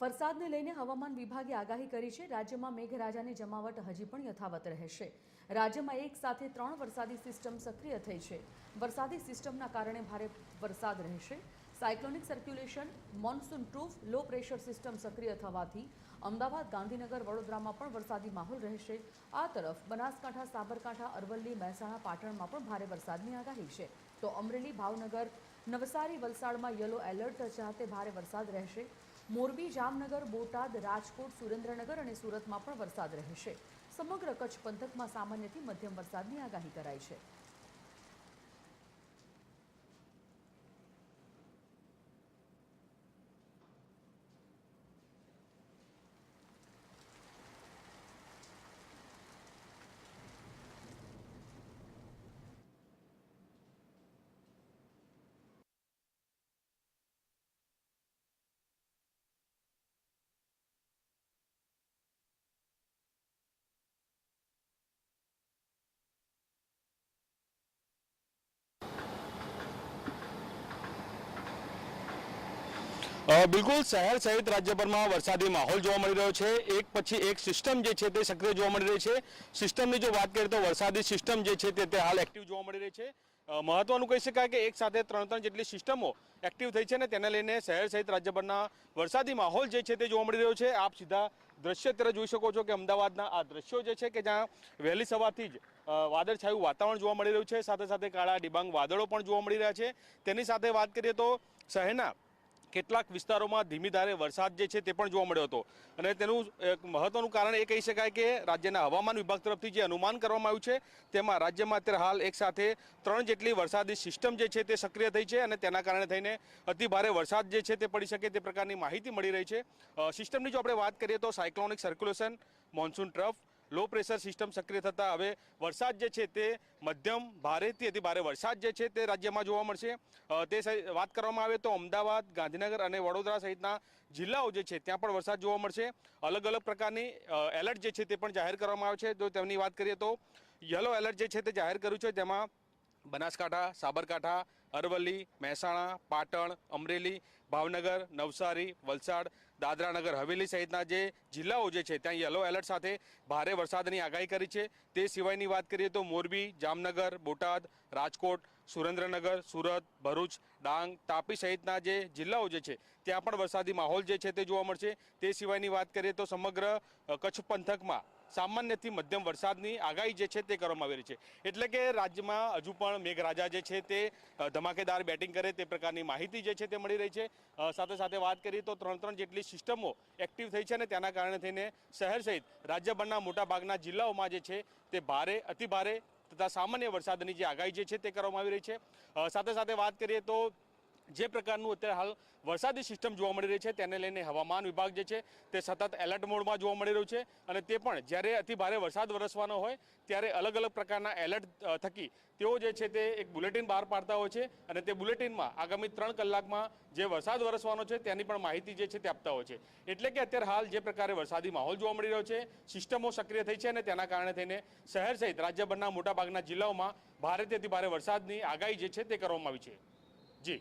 વરસાદને લઈને હવામાન વિભાગે આગાહી કરી છે. રાજ્યમાં મેઘરાજાની જમાવટ હજી પણ યથાવત રહેશે. રાજ્યમાં એક સાથે ત્રણ વરસાદી સિસ્ટમ સક્રિય થઈ છે. વરસાદી સિસ્ટમના કારણે ભારે વરસાદ રહેશે. સાયક્લોનિક સર્ક્યુલેશન, મોન્સૂન પ્રૂફ, લો પ્રેશર સિસ્ટમ સક્રિય થવાથી અમદાવાદ, ગાંધીનગર, વડોદરામાં પણ વરસાદી માહોલ રહેશે. આ તરફ બનાસકાંઠા, સાબરકાંઠા, અરવલ્લી, મહેસાણા, પાટણમાં પણ ભારે વરસાદની આગાહી છે. તો અમરેલી, ભાવનગર નવસારી વલસાડમાં યલો એલર્ટ સાથે ભારે વરસાદ રહેશે. મોરબી, જામનગર, બોટાદ, રાજકોટ, સુરેન્દ્રનગર અને સુરતમાં પણ વરસાદ રહેશે. સમગ્ર કચ્છ પંથકમાં સામાન્યથી મધ્યમ વરસાદની આગાહી કરાઈ છે. બિલકુલ શહેર સહિત રાજ્યભરમાં વરસાદી માહોલ જોવા મળી રહ્યો છે. એક પછી એક સિસ્ટમ જે છે તે સક્રિય જોવા મળી રહી છે. સિસ્ટમની જો વાત કરીએ તો વરસાદી સિસ્ટમ જે છે તે હાલ એક્ટિવ જોવા મળી રહી છે. મહત્વનું કહી શકાય કે એક સાથે ત્રણ ત્રણ જેટલી સિસ્ટમો એક્ટિવ થઈ છે ને તેને લઈને શહેર સહિત રાજ્યભરના વરસાદી માહોલ જે છે તે જોવા મળી રહ્યો છે. આપ સીધા દ્રશ્ય અત્યારે જોઈ શકો છો કે અમદાવાદના આ દ્રશ્યો જે છે કે જ્યાં વહેલી સવારથી જ વાદળછાયું વાતાવરણ જોવા મળી રહ્યું છે. સાથે સાથે કાળા ડિબાંગ વાદળો પણ જોવા મળી રહ્યા છે. તેની સાથે વાત કરીએ તો શહેરના કેટલાક વિસ્તારોમાં ધીમી ધારે વરસાદ જે છે તે પણ જોવા મળ્યો હતો. અને તેનું એક મહત્વનું કારણ એ કહી શકાય કે રાજ્યના હવામાન વિભાગ તરફથી જે અનુમાન કરવામાં આવ્યું છે, તેમાં રાજ્યમાં અત્યારે હાલ એક સાથે ત્રણ જેટલી વરસાદી સિસ્ટમ જે છે તે સક્રિય થઈ છે અને તેના કારણે થઈને અતિ ભારે વરસાદ જે છે તે પડી શકે તે પ્રકારની માહિતી મળી રહી છે. સિસ્ટમની જો આપણે વાત કરીએ તો cyclonic circulation, monsoon trough low pressure system સક્રિય થતાં હવે વરસાદ જે છે તે મધ્યમ ભારેથી અતિ ભારે વરસાદ જે છે તે રાજ્યમાં જોવા મળશે. તે વાત કરવામાં આવે તો અમદાવાદ, ગાંધીનગર અને વડોદરા સહિતના જિલ્લાઓ જે છે ત્યાં પણ વરસાદ જોવા મળશે. અલગ અલગ પ્રકારની એલર્ટ જે છે તે પણ જાહેર કરવામાં આવે છે. તો તેમની વાત કરીએ તો યલો એલર્ટ જે છે તે જાહેર કર્યું છે. તેમાં બનાસકાંઠા, સાબરકાંઠા, અરવલ્લી, મહેસાણા, પાટણ, અમરેલી, ભાવનગર, નવસારી, વલસાડ દાદરાનગર હવેલી સહિતના જે જિલ્લાઓ જે છે, ત્યાં યલો એલર્ટ સાથે ભારે વરસાદની આગાહી કરી છે. તે સિવાયની વાત કરીએ તો મોરબી, જામનગર, બોટાદ, રાજકોટ, સુરેન્દ્રનગર, સુરત, ભરૂચ, ડાંગ, તાપી સહિતના જે જિલ્લાઓ જે છે, ત્યાં પણ વરસાદી માહોલ જે છે તે જોવા મળશે. તે સિવાયની વાત કરીએ તો સમગ્ર કચ્છ પંથકમાં સામાન્યથી મધ્યમ વરસાદની આગાહી જે છે તે કરવામાં આવી રહી છે. એટલે કે રાજ્યમાં હજુ પણ મેઘરાજા જે છે તે ધમાકેદાર બેટિંગ કરે તે પ્રકારની માહિતી જે છે તે મળી રહી છે. સાથે સાથે વાત કરીએ તો ત્રણ ત્રણ જેટલી સિસ્ટમો એક્ટિવ થઈ છે અને તેના કારણે થઈને શહેર સહિત રાજ્યભરના મોટાભાગના જિલ્લાઓમાં જે છે તે ભારે અતિ ભારે તથા સામાન્ય વરસાદની જે આગાહી જે છે તે કરવામાં આવી રહી છે. સાથે સાથે વાત કરીએ તો જે પ્રકારનું અત્યારે હાલ વરસાદી સિસ્ટમ જોવા મળી રહી છે, તેને લઈને હવામાન વિભાગ જે છે તે સતત એલર્ટ મોડમાં જોવા મળી રહ્યું છે અને તે પણ જ્યારે અતિ ભારે વરસાદ વરસવાનો હોય ત્યારે અલગ અલગ પ્રકારના એલર્ટ થકી તેઓ જે છે તે એક બુલેટિન બહાર પાડતા હોય છે અને તે બુલેટિનમાં આગામી ત્રણ કલાકમાં જે વરસાદ વરસવાનો છે તેની પણ માહિતી જે છે તે આપતા હોય છે. એટલે કે અત્યારે હાલ જે પ્રકારે વરસાદી માહોલ જોવા મળી રહ્યો છે, સિસ્ટમો સક્રિય થઈ છે અને તેના કારણે થઈને શહેર સહિત રાજ્યભરના મોટાભાગના જિલ્લાઓમાં ભારેથી અતિ ભારે વરસાદની આગાહી જે છે તે કરવામાં આવી છે. જી.